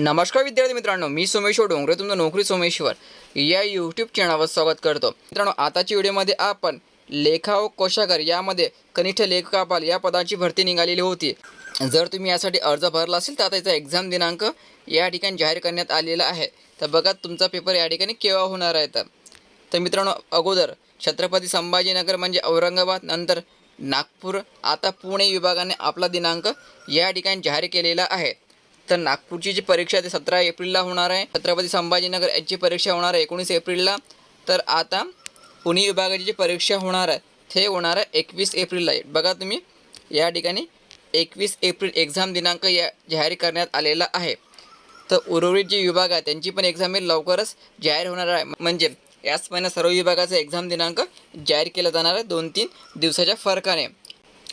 नमस्कार विद्यार्थी मित्रांनो मी सोमेश्वर डोंगरे तुमचं नोकरी सोमेश्वर. या यूट्यूब चॅनलवर स्वागत करतो. मित्रांनो आताच्या व्हिडिओमध्ये आपण लेखा व कोशागर यामध्ये कनिष्ठ लेखकापाल या पदाची भरती निघालेली होती. जर तुम्ही यासाठी अर्ज भरला असेल तर आता याचा एक्झाम दिनांक या ठिकाणी जाहीर करण्यात आलेला आहे. तर बघा तुमचा पेपर या ठिकाणी केव्हा होणार आहे तर. तर मित्रांनो अगोदर छत्रपती संभाजीनगर म्हणजे औरंगाबाद नंतर नागपूर आता पुणे विभागाने आपला दिनांक या ठिकाणी जाहीर केलेला आहे. तर नागपूरची जी परीक्षा आहे ती सतरा एप्रिलला होणार आहे. छत्रपती संभाजीनगर याची परीक्षा होणार आहे एकोणीस एप्रिलला. तर आता पुणे विभागाची जी परीक्षा होणार आहे ते होणार आहे एकवीस एप्रिलला. बघा तुम्ही या ठिकाणी एकवीस एप्रिल एक्झाम दिनांक या जाहीर करण्यात आलेला आहे. तर उर्वरित जे विभाग आहे त्यांची पण एक्झाम हे लवकरच जाहीर होणार आहे. म्हणजे याच महिन्यात सर्व विभागाचा एक्झाम दिनांक जाहीर केला जाणार आहे. दोन तीन दिवसाच्या फरकाने.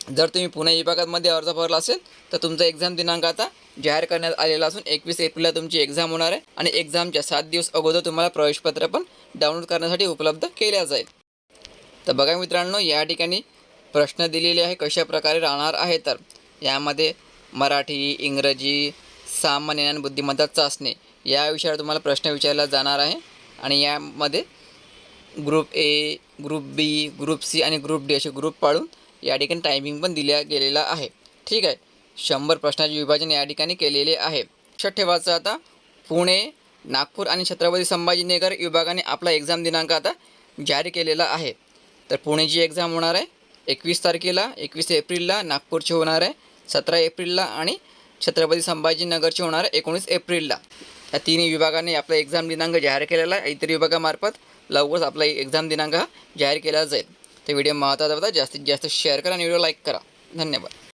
जर तुम्ही पुणे विभागामध्ये अर्ज भरला असेल तर तुमचा एक्झाम दिनांक आता जाहीर करण्यात आलेला असून एकवीस एप्रिलला तुमची एक्झाम होणार आहे आणि एक्झामच्या सात दिवस अगोदर तुम्हाला प्रवेशपत्र पण डाउनलोड करण्यासाठी उपलब्ध केल्या जाईल. तर बघा मित्रांनो या ठिकाणी प्रश्न दिलेले आहे कशा प्रकारे राहणार आहे तर. यामध्ये मराठी इंग्रजी सामान्य ज्ञान बुद्धिमत्ता चाचणी या विषयावर तुम्हाला प्रश्न विचारला जाणार आहे. आणि यामध्ये group A group B group C आणि ग्रुप डी असे ग्रुप पाडून या ठिकाणी टायमिंग पण दिल्या गेलेला आहे. ठीक आहे. शंभर प्रश्नाचे विभाजन या ठिकाणी केलेले आहे. लक्षात ठेवायचं आता पुणे नागपूर आणि छत्रपती संभाजीनगर विभागाने आपला एक्झाम दिनांक आता जारी केलेला आहे. तर पुणेची एक्झाम होणार आहे. एकवीस तारखेला एकवीस एप्रिलला नागपूरची होणार आहे. सतरा एप्रिलला आणि छत्रपती संभाजीनगरची होणार आहे. एकोणीस एप्रिलला. या तिन्ही विभागाने आपला एक्झाम दिनांक जाहीर केलेला आहे. इतर विभागामार्फत लवकरच आपला एक्झाम दिनांक हा जाहीर केला जाईल. तर व्हिडिओ महत्त्वाचा होता जास्तीत जास्त शेअर करा आणि व्हिडिओ लाईक करा. धन्यवाद.